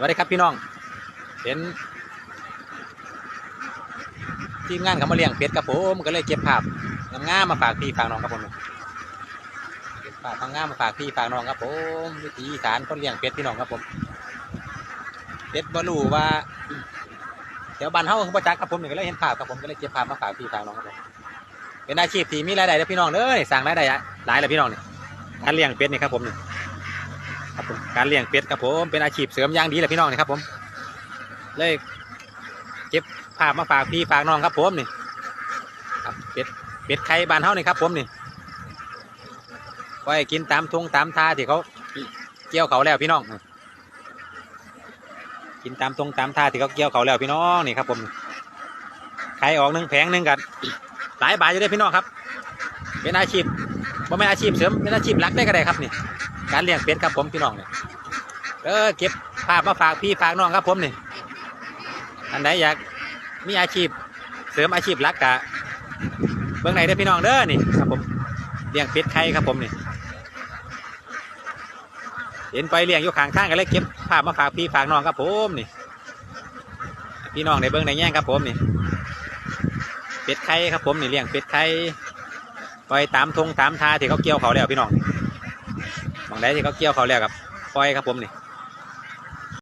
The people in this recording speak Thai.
วัสดีครับพี่น้อง เห็นทีมงานเขามาเลี้ยงเป็ดครับผมก็เลยเก็บภาพงามๆมาฝากพี่ฝากน้องครับผมเก็บภาพงามๆมาฝากพี่ฝากน้องครับผมวิธีอีสารคนเลี้ยงเป็ดพี่น้องครับผมเป็ดบ่รู้ว่าเดี๋ยวบ้านเฮาเขาประจักษ์ครับผมนี่ก็เลยเห็นภาพครับผมก็เลยเก็บภาพมาฝากพี่ฝากน้องครับผมเป็นอาชีพที่มีรายได้เด้อพี่น้องเด้อนี่สร้างรายได้หลายเลยพี่น้องเนี่ยการเลี้ยงเป็ดนี่ครับผมนี่ ครับผมการเลี้ยงเป็ดครับผมเป็นอาชีพเสริมอย่างดีเลยพี่น้องนี่ครับผม เลยเก็บภาพมาฝากพี่ฝากน้องครับผมนี่ครับเป็ดเป็ดไข่บานเฮานี่ครับผมนี่ก็ให้กินตามทุ่งตามทาที่เขาเกี่ยวเขาแล้วพี่น้อง กินตามทุ่งตามทาที่เขาเกี่ยวเขาแล้วพี่น้องนี่ครับผมไข่ออกหนึ่งแผงหนึ่งกันหลายบาทอยู่ได้พี่น้องครับ เป็นอาชีพ บ่แม่นอาชีพเสริมเป็นอาชีพหลักได้ก็ได้ครับนี่การเลี้ยงเป็ดครับผมพี่น้องเนี่ยเออเก็บภาพมาฝากพี่ฝากน้องครับผมนี่อันไหนอยากมีอาชีพเสริมอาชีพหลักกะเบื้องไหนเด้พี่น้องเด้อนี่ครับผมเลี้ยงเป็ดไข่ครับผมนี่เห็นไปเลี้ยงอยู่ข้างทางกันเลยเก็บภาพมาฝากพี่ฝากน้องครับผมนี่ พี่น้องในเบื้องในแย่งครับผมนี่เป็ดไข่ครับผมนี่เลี้ยงเป็ดไข่ ปล่อยตามทงตามทาที่เขาเกี่ยวเขาแล้วพี่น้องบางได้ที่เขาเกี่ยวเขาแล้วกับปล่อยครับผมนี่